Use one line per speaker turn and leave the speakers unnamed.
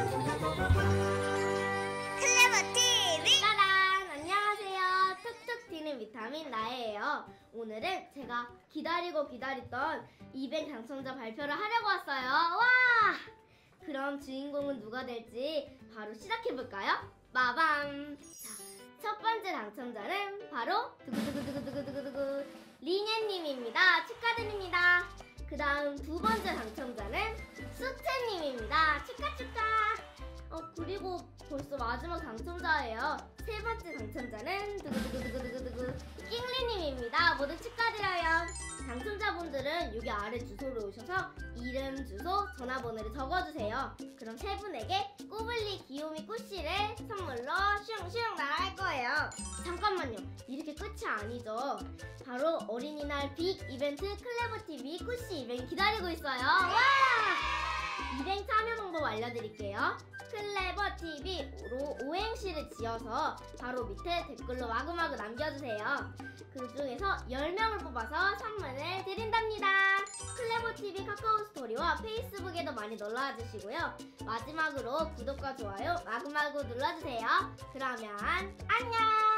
클레버 TV
짜란! 안녕하세요. 툭툭 튀는 비타민 나예요. 오늘은 제가 기다리고 기다렸던 이벤트 당첨자 발표를 하려고 왔어요. 와! 그럼 주인공은 누가 될지 바로 시작해볼까요? 마밤! 자, 첫 번째 당첨자는 바로 두구두구두구두구두구 리녀님입니다. 축하드립니다. 그 다음 두 번째 당첨자는 수채 그리고 벌써 마지막 당첨자예요. 세 번째 당첨자는 두구두구두구두구두구 낑리님입니다. 모두 축하드려요. 당첨자분들은 여기 아래 주소로 오셔서 이름, 주소, 전화번호를 적어주세요. 그럼 세 분에게 꼬블리 귀요미 꾸씨를 선물로 슝슝 나갈 거예요. 잠깐만요. 이렇게 끝이 아니죠. 바로 어린이날 빅 이벤트 클레버TV 꾸씨 이벤트 기다리고 있어요. 방법 알려드릴게요. 클레버 TV로 오행시를 지어서 바로 밑에 댓글로 마구마구 남겨주세요. 그 중에서 10명을 뽑아서 선물을 드린답니다. 클레버 TV 카카오 스토리와 페이스북에도 많이 놀러와 주시고요. 마지막으로 구독과 좋아요 마구마구 눌러주세요. 그러면 안녕!